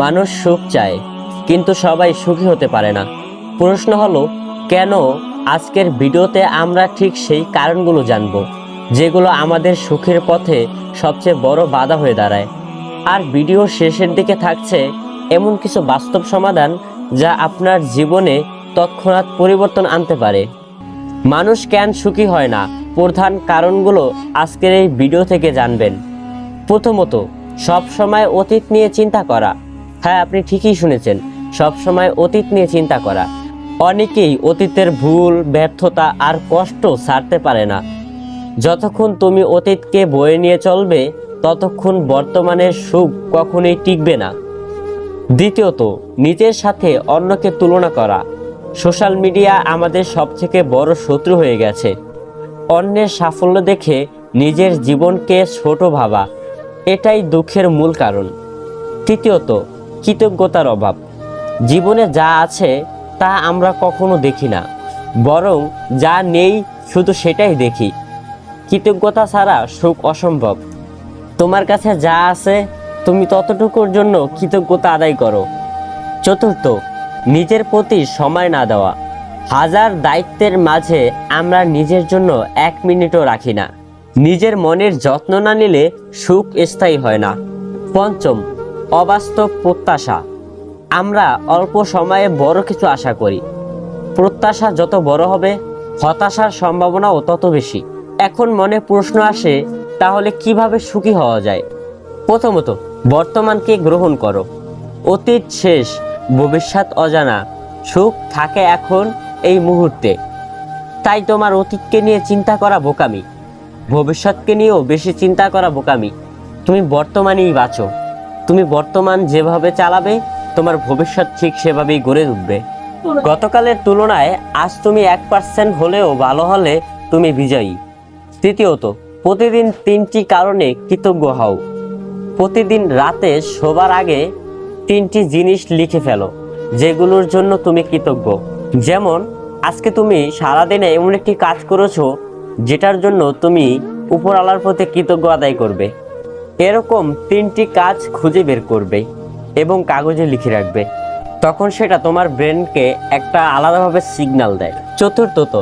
মানুষ সুখ চায়, কিন্তু সবাই সুখী হতে পারে না। প্রশ্ন হলো, কেন আজকের ভিডিওতে আমরা ঠিক সেই কারণগুলো জানব, যেগুলো আমাদের সুখের পথে সবচেয়ে বড় বাধা হয়ে দাঁড়ায়? আর ভিডিওর শেষের দিকে থাকছে এমন কিছু বাস্তব সমাধান যা আপনার জীবনে তৎক্ষণাৎ পরিবর্তন আনতে পারে। মানুষ কেন সুখী হয় না? প্রধান কারণগুলো আজকের এই ভিডিও থেকে জানবেন। প্রথমত সব সময় অতীত নিয়ে চিন্তা করা। হ্যাঁ আপনি ঠিকই শুনেছেন। সব সময় অতীত নিয়ে চিন্তা করা। অনেকেই অতীতের ভুল, ব্যর্থতা আর কষ্ট ছাড়তে পারে না। যতক্ষণ তুমি অতীতকে বয়ে নিয়ে চলবে, ততক্ষণ বর্তমানের সুখ কখনোই টিকবে না। দ্বিতীয়ত, নিজের সাথে অন্যকে তুলনা করা। সোশ্যাল মিডিয়া আমাদের সবথেকে বড় শত্রু হয়ে গেছে। অন্যের সাফল্য দেখে নিজের জীবনকে ছোট ভাবা, এটাই দুঃখের মূল কারণ। তৃতীয়ত কৃতজ্ঞতার অভাব। জীবনে যা আছে, তা আমরা কখনো দেখি না। বরং যা নেই, শুধু সেটাই দেখি। কৃতজ্ঞতা ছাড়া সুখ অসম্ভব। তোমার কাছে যা আছে, তুমি ততটুকুর জন্য কৃতজ্ঞতা আদায় করো। চতুর্থ, নিজের প্রতি সময় না দেওয়া। হাজার দায়িত্বের মাঝে আমরা নিজের জন্য এক মিনিটও রাখি না। নিজের মনের যত্ন না নিলে সুখ স্থায়ী হয় না। পঞ্চম অবাস্তব প্রত্যাশা। আমরা অল্প সময়ে বড় কিছু আশা করি। প্রত্যাশা যত বড় হবে, হতাশার সম্ভাবনাও তত বেশি। এখন মনে প্রশ্ন আসে, তাহলে কীভাবে সুখী হওয়া যায়? প্রথমত, বর্তমানকে গ্রহণ করো। অতীত শেষ, ভবিষ্যৎ অজানা। সুখ থাকে এখন, এই মুহূর্তে। তাই তোমার অতীতকে নিয়ে চিন্তা করা বোকামি। ভবিষ্যৎকে নিয়েও বেশি চিন্তা করা বোকামি। তুমি বর্তমানেই বাঁচো। তুমি বর্তমান যেভাবে চালাবে, তোমার ভবিষ্যৎ ঠিক সেভাবেই গড়ে উঠবে গতকালের তুলনায় আজ তুমি এক পার্সেন্ট হলেও ভালো হলে তুমি বিজয়ী। তৃতীয়ত, প্রতিদিন তিনটি কারণে কৃতজ্ঞ হও। প্রতিদিন রাতে শোবার আগে তিনটি জিনিস লিখে ফেলো, যেগুলোর জন্য তুমি কৃতজ্ঞ। যেমন, আজকে তুমি সারাদিনে এমন একটি কাজ করেছ, যেটার জন্য তুমি উপরওয়ালার প্রতি কৃতজ্ঞ আদায় করবে। এরকম তিনটি কাজ খুঁজে বের করবে এবং কাগজে লিখে রাখবে। তখন সেটা তোমার ব্রেনকে একটা আলাদাভাবে সিগন্যাল দেয়। চতুর্থত,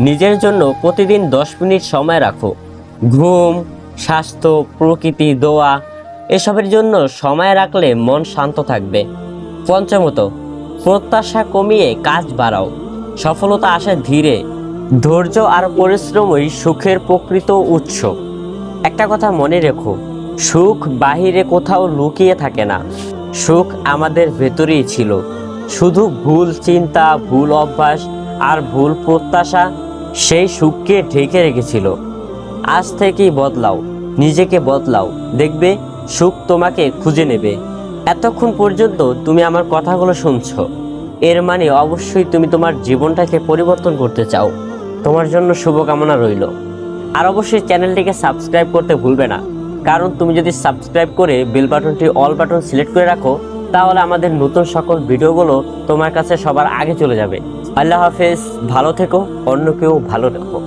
নিজের জন্য প্রতিদিন দশ মিনিট সময় রাখো। ঘুম, স্বাস্থ্য, প্রকৃতি, দোয়া, এসবের জন্য সময় রাখলে মন শান্ত থাকবে। পঞ্চমত, প্রত্যাশা কমিয়ে কাজ বাড়াও। সফলতা আসে ধীরে। ধৈর্য আর পরিশ্রমই সুখের প্রকৃত উৎস। একটা কথা মনে রেখো সুখ বাহিরে কোথাও লুকিয়ে থাকে না। সুখ আমাদের ভেতরেই ছিল। শুধু ভুল চিন্তা, ভুল অভ্যাস আর ভুল প্রত্যাশা সেই সুখকে ঢেকে রেখেছিল। আজ থেকেই বদলাও, নিজেকে বদলাও। দেখবে, সুখ তোমাকে খুঁজে নেবে। এতক্ষণ পর্যন্ত তুমি আমার কথাগুলো শুনছো। এর মানে অবশ্যই তুমি তোমার জীবনটাকে পরিবর্তন করতে চাও। তোমার জন্য শুভকামনা রইল। আর অবশ্যই চ্যানেলটিকে সাবস্ক্রাইব করতে ভুলবে না। কারণ তুমি যদি সাবস্ক্রাইব করে বেল বাটনটি অল বাটন সিলেক্ট করে রাখো, তাহলে আমাদের নতুন সকল ভিডিওগুলো তোমার কাছে সবার আগে চলে যাবে। আল্লাহ হাফেজ, ভালো থেকো, অন্য কেউ ভালো রেখো